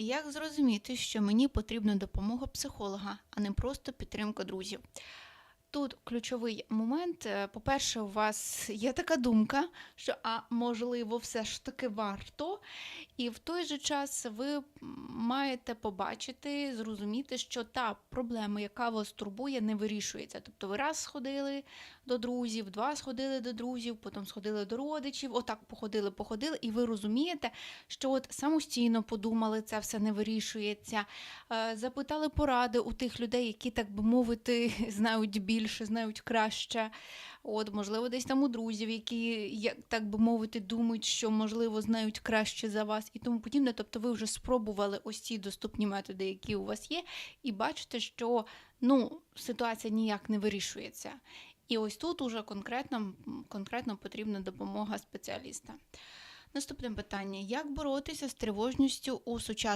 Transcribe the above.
Як зрозуміти, що мені потрібна допомога психолога, а не просто підтримка друзів? Тут ключовий момент. Е, По-перше, у вас є така думка, що а можливо, все ж таки варто. І в той же час ви маєте побачити, зрозуміти, що та проблема, яка вас турбує, не вирішується. Тобто ви раз сходили до друзів, два сходили до друзів, потім сходили до родичів, отак походили, походили, і ви розумієте, що от самостійно подумали, це все не вирішується. Е, Запитали поради у тих людей, які, так би мовити, знають більше, знають краще. От, можливо, десь там у друзів, які, як так би мовити, думають, що можливо знають краще за вас і тому подібне. Тобто, ви вже спробували ось доступні методи, які у вас є, і бачите, що ну, ситуація ніяк не вирішується. І ось тут уже конкретно, конкретно потрібна допомога спеціаліста. Наступне питання: як боротися з тривожністю у сучасному